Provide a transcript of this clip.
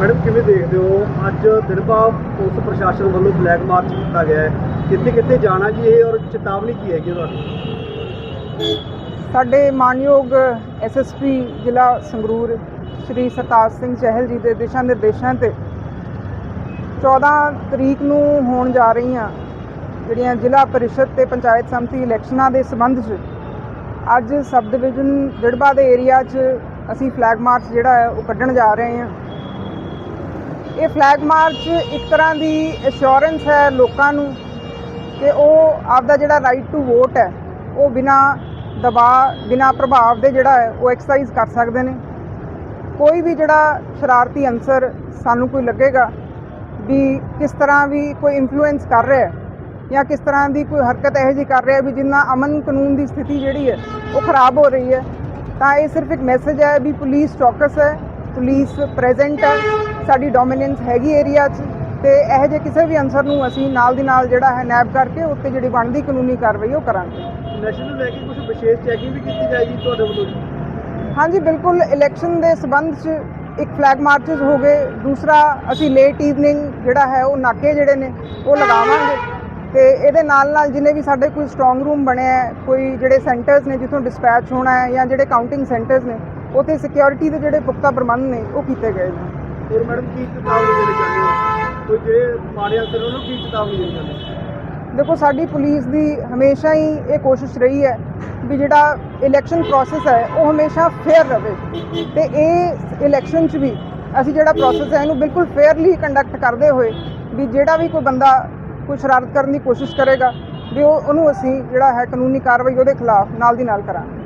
Madam, ਕਿਵੇਂ ਦੇਖਦੇ ਹੋ? ਅੱਜ ਦਿਨਪਾ ਪੁਲਿਸ ਪ੍ਰਸ਼ਾਸਨ ਵੱਲੋਂ ਫਲੈਗ ਮਾਰਚ ਕੀਤਾ ਗਿਆ ਹੈ। ਕਿੱਥੇ ਕਿੱਥੇ ਜਾਣਾ ਜੀ ਇਹ ਔਰ ਚੇਤਾਵਨੀ ਕੀ ਹੈਗੀ ਤੁਹਾਡੀ? ਸਾਡੇ ਮਾਨਯੋਗ ਐਸਐਸਪੀ ਜ਼ਿਲ੍ਹਾ ਸੰਗਰੂਰ ਸ਼੍ਰੀ ਸਰਤਾਜ ਸਿੰਘ ਚਹਿਲ ਜੀ ਦੇ ਦਿਸ਼ਾ ਨਿਰਦੇਸ਼ਾਂ ਤੇ 14 ਤਰੀਕ ਨੂੰ ਹੋਣ ਜਾ ਰਹੀਆਂ ਜਿਹੜੀਆਂ ਜ਼ਿਲ੍ਹਾ ਪਰਿਸ਼ਦ ਤੇ ਪੰਚਾਇਤ ਸਮਿਤੀ ਇਲੈਕਸ਼ਨਾਂ ਦੇ ਸੰਬੰਧ 'ਚ। ਅੱਜ ਸਬ ਡਿਵੀਜ਼ਨ ਜੜਬਾ ਦੇ ਏਰੀਆ 'ਚ ਅਸੀਂ ਫਲੈਗ ਮਾਰਚ ਜਿਹੜਾ ਹੈ ਉਹ ਕੱਢਣ ਜਾ ਰਹੇ ਹਾਂ। ਇਹ ਫਲੈਗ ਮਾਰਚ ਇੱਕ ਤਰ੍ਹਾਂ ਦੀ ਅਸ਼ੋਰੈਂਸ ਹੈ ਲੋਕਾਂ ਨੂੰ ਕਿ ਉਹ ਆਪਦਾ ਜਿਹੜਾ ਰਾਈਟ ਟੂ ਵੋਟ ਹੈ, ਉਹ ਬਿਨਾ ਦਬਾਅ, ਬਿਨਾ ਪ੍ਰਭਾਵ ਦੇ ਜਿਹੜਾ ਹੈ, ਉਹ ਐਕਸਰਸਾਈਜ਼ ਕਰ ਸਕਦੇ ਨੇ। ਕੋਈ ਵੀ ਜਿਹੜਾ ਸ਼ਰਾਰਤੀ ਅੰਸਰ ਸਾਨੂੰ ਕੋਈ ਲੱਗੇਗਾ ਵੀ ਕਿਸ ਤਰ੍ਹਾਂ ਵੀ ਕੋਈ ਇਨਫਲੂਐਂਸ ਕਰ ਰਿਹਾ ਹੈ ਜਾਂ ਕਿਸ ਤਰ੍ਹਾਂ ਦੀ ਕੋਈ ਹਰਕਤ ਇਹੋ ਜਿਹੀ ਕਰ ਰਿਹਾ ਵੀ ਜਿੰਨਾ ਅਮਨ ਕਾਨੂੰਨ ਦੀ ਸਥਿਤੀ ਜਿਹੜੀ ਹੈ, ਉਹ ਖਰਾਬ ਹੋ ਰਹੀ ਹੈ, ਤਾਂ ਇਹ ਸਿਰਫ ਇੱਕ ਮੈਸੇਜ ਹੈ ਵੀ ਪੁਲਿਸ ਚੌਕਸ ਹੈ। ਪੁਲਿਸ ਪ੍ਰੈਜ਼ੈਂਟ ਹੈ ਸਾਡੀ ਡੋਮੀਨੈਂਸ ਹੈਗੀ ਏਰੀਆ 'ਚ ਤੇ ਇਹੋ ਜਿਹੇ ਕਿਸੇ ਵੀ ਅੰਸਰ ਨੂੰ ਅਸੀਂ ਨਾਲ ਦੀ ਨਾਲ ਜਿਹੜਾ ਹੈ ਨੈਬ ਕਰਕੇ ਉੱਤੇ ਜਿਹੜੀ ਬਣਦੀ ਕਾਨੂੰਨੀ ਕਾਰਵਾਈ ਉਹ ਕਰਾਂਗੇ। ਇਲੈਕਸ਼ਨ ਨੂੰ ਲੈ ਕੇ ਕੁਝ ਵਿਸ਼ੇਸ਼ ਚੈਕਿੰਗ ਵੀ ਕੀਤੀ ਜਾਏਗੀ ਤੁਹਾਡੇ ਵੱਲੋਂ ਜੀ? ਹਾਂਜੀ ਬਿਲਕੁਲ ਇਲੈਕਸ਼ਨ ਦੇ ਸਬੰਧ 'ਚ ਇੱਕ ਫਲੈਗ ਮਾਰਚਸ ਹੋ ਗਏ ਦੂਸਰਾ ਅਸੀਂ ਲੇਟ ਈਵਨਿੰਗ ਜਿਹੜਾ ਹੈ ਉਹ ਨਾਕੇ ਜਿਹੜੇ ਨੇ ਉਹ ਲਗਾਵਾਂਗੇ ਤੇ ਇਹਦੇ ਨਾਲ ਨਾਲ ਜਿਨੇ ਵੀ ਸਾਡੇ ਕੋਈ ਸਟਰੋਂਗ ਰੂਮ ਬਣਿਆ ਹੈ ਕੋਈ ਜਿਹੜੇ ਸੈਂਟਰਸ ਨੇ ਜਿੱਥੋਂ ਡਿਸਪੈਚ ਹੋਣਾ ਹੈ ਜਾਂ ਜਿਹੜੇ ਕਾਊਂਟਿੰਗ ਸੈਂਟਰਸ ਨੇ ਉੱਥੇ ਸਿਕਿਉਰਿਟੀ ਦੇ ਜਿਹੜੇ ਪੁਖਤਾ ਪ੍ਰਬੰਧ ਨੇ ਉਹ ਕੀਤੇ ਗਏ ਨੇ। ਹੋਰ ਮੈਡਮ ਕੀ ਚੇਤਾਵਨੀ ਦੇਣੀ ਚਾਹੁੰਦੇ ਹੋ? ਕੋਈ ਜੇ ਮਾੜੇ ਅੰਸਰ ਉਹਨੂੰ ਕੀ ਚੇਤਾਵਨੀ ਦੇਣੀ ਚਾਹੁੰਦੇ ਦੇਖੋ ਸਾਡੀ ਪੁਲਿਸ ਦੀ ਹਮੇਸ਼ਾ ਹੀ ਇਹ ਕੋਸ਼ਿਸ਼ ਰਹੀ ਹੈ ਵੀ ਜਿਹੜਾ ਇਲੈਕਸ਼ਨ ਪ੍ਰੋਸੈਸ ਹੈ ਉਹ ਹਮੇਸ਼ਾ ਫੇਅਰ ਰਵੇ ਤੇ ਇਹ ਇਲੈਕਸ਼ਨ 'ਚ ਵੀ ਅਸੀਂ ਜਿਹੜਾ ਪ੍ਰੋਸੈਸ ਹੈ ਇਹਨੂੰ ਬਿਲਕੁਲ ਫੇਅਰਲੀ ਕੰਡਕਟ ਕਰਦੇ ਹੋਏ ਵੀ ਜਿਹੜਾ ਵੀ ਕੋਈ ਬੰਦਾ ਕੋਈ ਸ਼ਰਾਰਤ ਕਰਨ ਦੀ ਕੋਸ਼ਿਸ਼ ਕਰੇਗਾ ਵੀ ਉਹ ਉਹਨੂੰ ਅਸੀਂ ਜਿਹੜਾ ਹੈ ਕਾਨੂੰਨੀ ਕਾਰਵਾਈ ਉਹਦੇ ਖਿਲਾਫ ਨਾਲ ਦੀ ਨਾਲ ਕਰਾਂਗੇ।